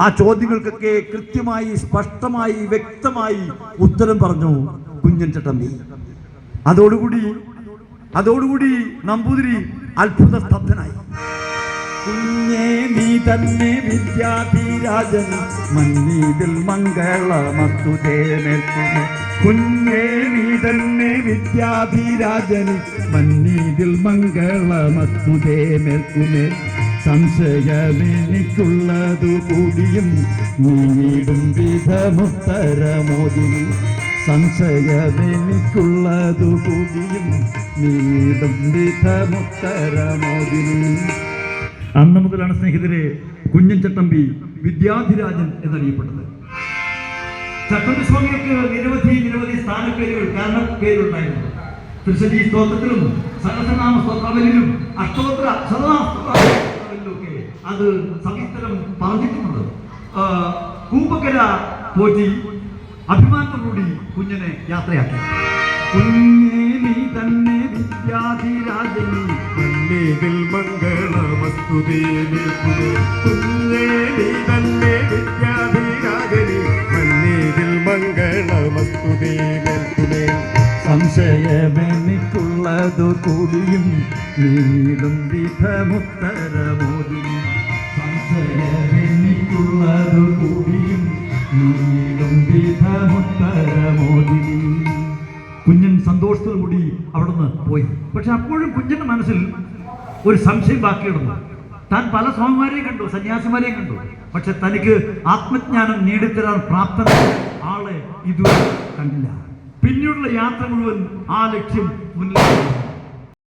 ആ ചോദ്യങ്ങൾക്കൊക്കെ കൃത്യമായി സ്പഷ്ടമായി വ്യക്തമായി ഉത്തരം പറഞ്ഞു കുഞ്ഞൻ ചട്ടമ്പി അതോടുകൂടി അതോടുകൂടി നമ്പൂതിരി അത്ഭുത സ്തബ്ധനായി. കുഞ്ഞേ നീ തന്നെ വിദ്യാധിരാജൻ മന്നീതിൽ മംഗളമസ്തുതേ മേൽക്കുമേ കുഞ്ഞേ നീ തന്നെ വിദ്യാധിരാജൻ മന്നീതിൽ മംഗളമസ്തുതേ മേൽക്കുമേ സംശയമെനിക്കുള്ളതു കൂടിയും നീടും വിധമുത്തരമോദി സംശയമെനിക്കുള്ളതു കൂടിയും നീടും വിധമുത്തരമോദിനി അന്ന് മുതലാണ് സ്നേഹിതരെ കുഞ്ഞൻ ചട്ടമ്പി വിദ്യാധിരാജൻ എന്നറിയപ്പെട്ടത്. ചട്ടമ്പി സ്വാമികൾക്ക് നിരവധി നിരവധി സ്ഥാനപ്പേരുകൾ കാരണം പേരുണ്ടായിരുന്നു തൃശ്ശൂരി സ്തോത്രത്തിലും സഹസ്രനാമ സ്തോത്രാവലിലും അഷ്ടോത്ര ശതനാമ സ്തോത്രാവലിലൊക്കെ അത് സവിസ്തരം പറഞ്ഞിട്ടുമുണ്ട് ആ, കൂപ്പക്കര പോറ്റി അഭിമാനത്തോടുകൂടി കുഞ്ഞിനെ യാത്രയാക്കി. കുഞ്ഞേ നീ തന്നെ വിദ്യാധിരാജനി മന്നേതിൽ മംഗളമസ്തുതേ നിൽക്കുമേ കുഞ്ഞേ നീ തന്നെ വിദ്യാധിരാജനി നിൽക്കുമേ സംശയമെനിക്കുള്ളതു കൂടിയും നീടും വിധമുത്തരമോടി സംശയമെനിക്കുള്ളതു കൂടിയും നീടും വിധമുത്തരമോടി കുഞ്ഞൻ സന്തോഷത്തോടുകൂടി അവിടുന്ന് പോയി. പക്ഷെ അപ്പോഴും കുഞ്ഞന്റെ മനസ്സിൽ ഒരു സംശയം ബാക്കിയിടുന്നു. താൻ പല സ്വാമിമാരെയും കണ്ടു സന്യാസിമാരെയും കണ്ടു. പക്ഷെ തനിക്ക് ആത്മജ്ഞാനം നേടിത്തരാൻ പ്രാപ്തനായ ആളെ ഇതുവരെ കണ്ടില്ല. പിന്നീടുള്ള യാത്ര മുഴുവൻ ആ ലക്ഷ്യം മുന്നിൽ